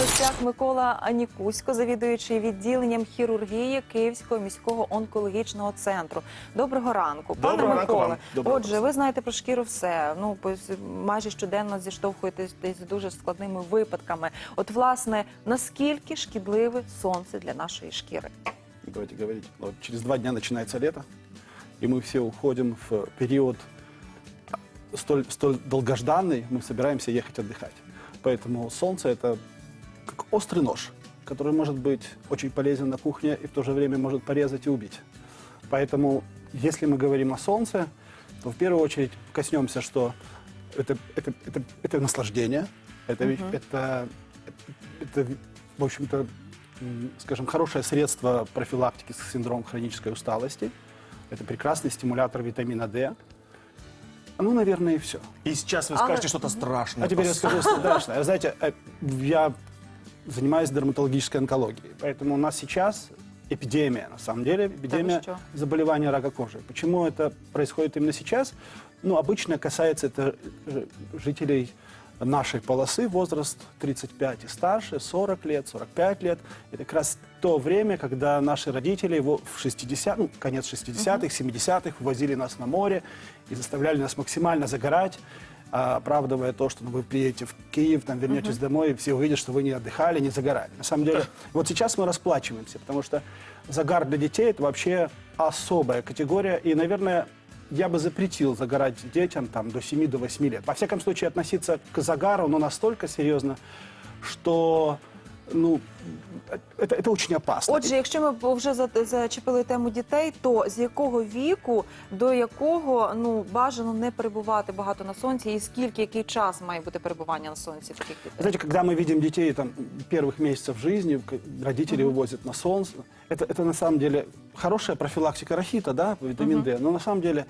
гостях Микола Анікусько, завідуючий відділенням хірургії Київського міського онкологічного центру. Доброго ранку, пане Доброго ранку Миколе. вам. Доброго Отже, ви знаєте про шкіру все. Ну пос- майже щоденно зіштовхуєтесь з дуже складними випадками. От, власне, наскільки шкідливе сонце для нашої шкіри? давайте говорить, вот через два дня начинается лето, и мы все уходим в период столь, столь долгожданный, мы собираемся ехать отдыхать. Поэтому солнце это как острый нож, который может быть очень полезен на кухне и в то же время может порезать и убить. Поэтому, если мы говорим о солнце, то в первую очередь коснемся, что это, это, это, это наслаждение, это, ведь- это, это, в общем-то, скажем, хорошее средство профилактики синдрома хронической усталости. Это прекрасный стимулятор витамина D. Ну, наверное, и все. И сейчас вы А скажете вы- что-то страшное. А теперь я скажу страшное. Вы знаете, э, я занимаюсь дерматологической онкологией, поэтому у нас сейчас эпидемия, на самом деле, эпидемия заболевания рака кожи. Почему это происходит именно сейчас? Ну, обычно касается это жителей нашей полосы, возраст 35 и старше, 40 лет, 45 лет. Это как раз то время, когда наши родители его в 60 ну, конец 60-х, 70-х вывозили нас на море и заставляли нас максимально загорать, оправдывая то, что ну, вы приедете в Киев, там вернетесь домой, и все увидят, что вы не отдыхали, не загорали. На самом деле, вот сейчас мы расплачиваемся, потому что загар для детей – это вообще особая категория, и, наверное, я бы запретил загорать детям там, до 7 до 8 лет. Во всяком случае, относиться к загару ну, настолько серьезно, что ну, это, это очень опасно. Отже, якщо ми вже за- зачепили тему дітей, то з якого віку до якого ну бажано не перебувати багато на сонці, і скільки який час має бути перебування на сонці таких дітей? Знаете, когда мы видим детей там, первых месяцев жизни, к- родители вывозят на солнце, это, это на самом деле хорошая профилактика рахита, да, витамин D, но на самом деле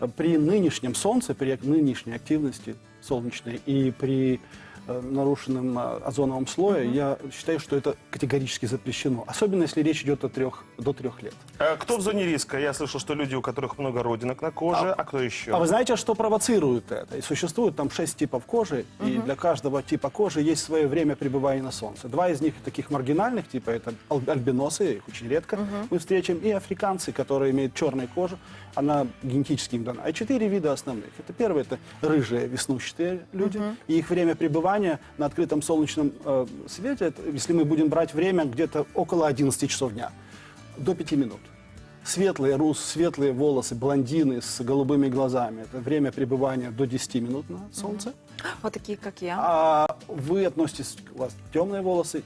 э, при нынешнем солнце, при нынешней активности солнечной и при э, нарушенном э, озоновом слое, я считаю, что это категорически запрещено. Особенно, если речь идет о трех, до трех лет. Э, Кто в зоне риска? Я слышал, что люди, у которых много родинок на коже, а, кто еще? А вы знаете, что провоцирует это? И существует там шесть типов кожи, и для каждого типа кожи есть свое время пребывания на солнце. Два из них таких маргинальных типа, это ал- альбиносы, их очень редко мы встретим, и африканцы, которые имеют черную кожу, она генетически им дана. А четыре вида основных. Это первое, это рыжие веснущатые люди, и их время пребывания на открытом солнечном э, свете, это, если мы будем брать время, где-то около 11 часов дня, до 5 минут. Светлые, рус, светлые волосы, блондины с голубыми глазами. Это время пребывания до 10 минут на солнце. Отакі, як я. А вы относитесь, у вас темные волосы,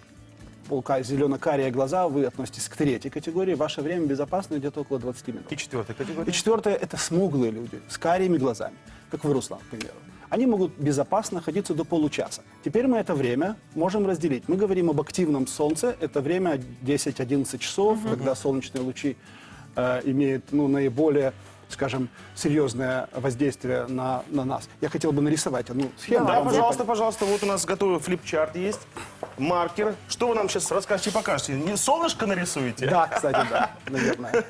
полка зелено-карие глаза, вы относитесь к третьей категории. Ваше время безопасно где-то около 20 минут. И четвертая категория? И четвертое – это смуглые люди с карими глазами, как вы, Руслан, к примеру. Они могут безопасно находиться до получаса. Теперь мы это время можем разделить. Мы говорим об активном солнце. Это время 10-11 часов, когда солнечные лучи э, имеют ну, наиболее, скажем, серьезное воздействие на, на нас. Я хотел бы нарисовать одну схему. Да, будет пожалуйста, пожалуйста. Вот у нас готовый флипчарт есть. Маркер. Что вы нам сейчас расскажете и покажете? Не солнышко нарисуете? Да, кстати, да, наверное.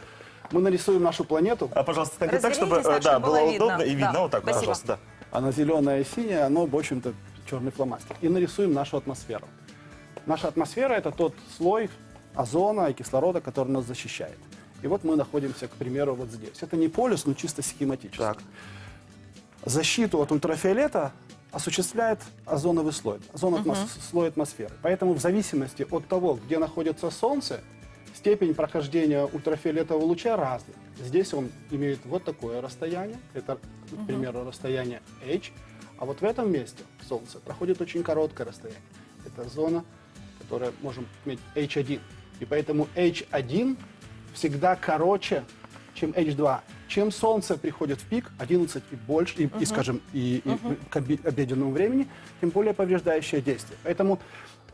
Мы нарисуем нашу планету. А, пожалуйста, станьте так, чтобы, э, так, да, чтобы было удобно и видно. Да, Вот так, спасибо. пожалуйста, да. Она зеленая и синяя, оно, в общем-то, черный фломастер. И нарисуем нашу атмосферу. Наша атмосфера – это тот слой озона и кислорода, который нас защищает. И вот мы находимся, к примеру, вот здесь. Это не полюс, но чисто схематически. Так. Защиту от ультрафиолета осуществляет озоновый слой, озон атмос- слой атмосферы. Поэтому в зависимости от того, где находится Солнце, степень прохождения ультрафиолетового луча разная. Здесь он имеет вот такое расстояние, это, к примеру, расстояние H, а вот в этом месте Солнце проходит очень короткое расстояние. Это зона, которая можем иметь H1. И поэтому H1 всегда короче, чем H2. Чем Солнце приходит в пик, 11 и больше, и, и, скажем, и, и к обеденному времени, тем более повреждающее действие. Поэтому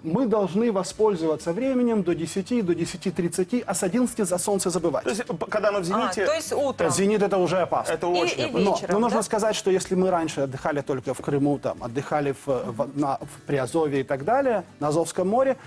мы должны воспользоваться временем до 10, до 10.30, а с 11 за Солнце забывать. То есть, п- когда оно в А, зените, то есть утром. Зенит это уже опасно. это И- очень и опасно. Но, вечером, но нужно да? сказать, что если мы раньше отдыхали только в Крыму, там, отдыхали в, в- на, в Приазовье и так далее, на Азовском море,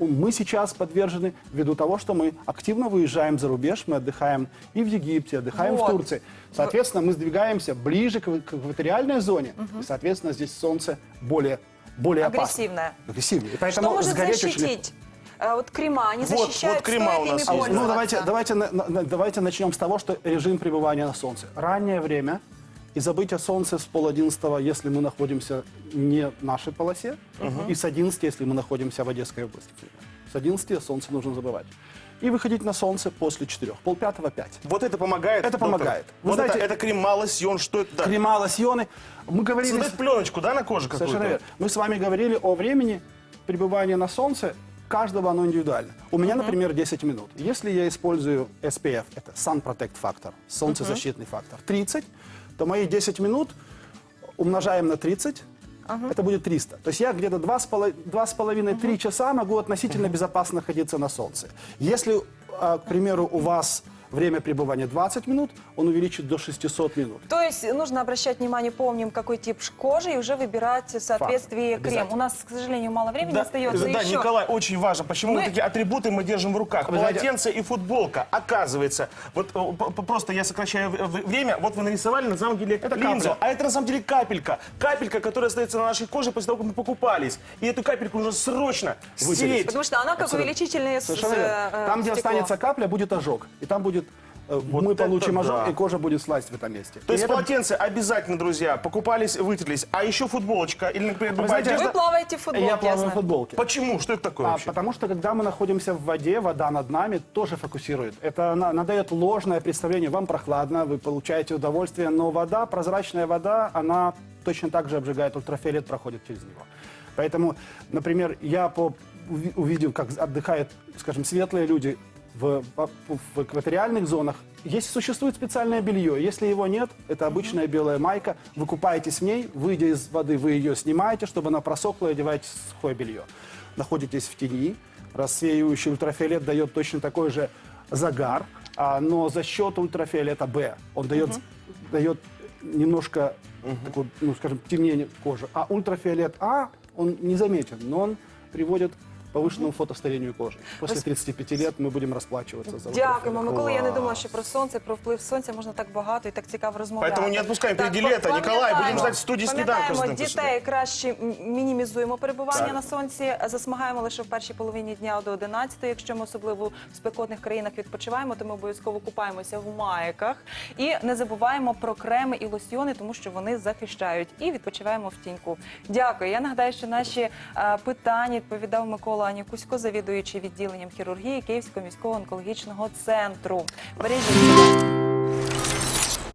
мы сейчас подвержены ввиду того, что мы активно выезжаем за рубеж, мы отдыхаем и в Египте, отдыхаем Вот. в Турции. Соответственно, мы сдвигаемся ближе к, экваториальной зоне, и, соответственно, здесь солнце более более опасно. Агрессивное. И Что поэтому может сгореть очень легко. защитить? Э, Вот крема, они Вот- защищают, вот крема у нас ими. Ну, давайте, давайте, на- на- давайте начнем с того, что режим пребывания на солнце. Раннее время и забыть о солнце с пол одиннадцатого, если мы находимся не в нашей полосе, и с 11, если мы находимся в Одесской области. С 11 о солнце нужно забывать. И выходить на солнце после 4, полпятого, 5. Вот это помогает? Это доктор? помогает. Вы вот знаете- это, это крема, лосьон, что это? Да. Крема, лосьоны. Мы говорили... Создать пленочку, да, на коже какую-то? Совершенно верно. Мы с вами говорили о времени пребывания на солнце. Каждого оно индивидуально. У меня, например, 10 минут. Если я использую SPF, это Sun Protect фактор, солнцезащитный фактор, 30, то мои 10 минут умножаем на 30, это будет 300. То есть я где-то 2,5-3 часа могу относительно безопасно находиться на солнце. Если, а, к примеру, у вас время пребывания 20 минут, он увеличит до 600 минут. То есть нужно обращать внимание, помним, какой тип кожи, и уже выбирать в соответствии Факт. крем. У нас, к сожалению, мало времени Да, остается. да, еще. Николай, очень важно, почему Мы- такие атрибуты мы держим в руках. Вы знаете- Полотенце и футболка. Оказывается, вот э, просто я сокращаю время, вот вы нарисовали на самом деле Это линзу, капля. а это на самом деле капелька. Капелька, которая остается на нашей коже после того, как мы покупались. И эту капельку нужно срочно Вытереть. стереть. Потому что она как Абсолютно. увеличительный с- Совершенно с, э, Там, где стекло. останется капля, будет ожог. И там будет... э, мы это получим ожог, да. и кожа будет слазить в этом месте. То есть И это- полотенце обязательно, друзья, покупались, вытерлись. А еще футболочка или, например, любая знаете, одежда. Вы плаваете в футболке, Я плаваю в футболке. Почему? Что это такое А, вообще? потому что, когда мы находимся в воде, вода над нами тоже фокусирует. Это она, она дает ложное представление. Вам прохладно, вы получаете удовольствие, но вода, прозрачная вода, она точно так же обжигает, ультрафиолет проходит через него. Поэтому, например, я по, уви- увидел, как отдыхают, скажем, светлые люди в, в- экваториальных зонах. Есть, существует специальное белье. Если его нет, это обычная белая майка. Вы купаетесь в ней, выйдя из воды, вы ее снимаете, чтобы она просохла, и одеваете сухое белье. Находитесь в тени. Рассеивающий ультрафиолет дает точно такой же загар, а, но за счет ультрафиолета Б он дает, дает немножко, такой, ну, скажем, темнее кожи. А ультрафиолет А, он незаметен, но он приводит к повышенному фотостарению кожи. После 35 лет мы будем расплачиваться за Дякуємо, ультрафиолет. Микола. Я не думала, що про сонце, про вплив сонця можна так багато і так цікаво розмовляти. Поэтому не отпускаем Так, впереди лета. пам'ятаємо- Николай, будем ждать в студии сніданку з Пам'ятаємо, ним дітей краще м- мінімізуємо перебування Так. на сонці. Засмагаємо лише в першій половині дня до 11. Якщо ми особливо в спекотних країнах відпочиваємо, то ми обов'язково купаємося в маяках. І не забуваємо про креми і лосьйони, тому що вони захищають. І відпочиваємо в тіньку. Дякую. Я нагадаю, що наші е, питання відповідав Микола Анікусько, завідуючий відділенням хірургії Київського міського онкологічного центру. Бережіть. себе.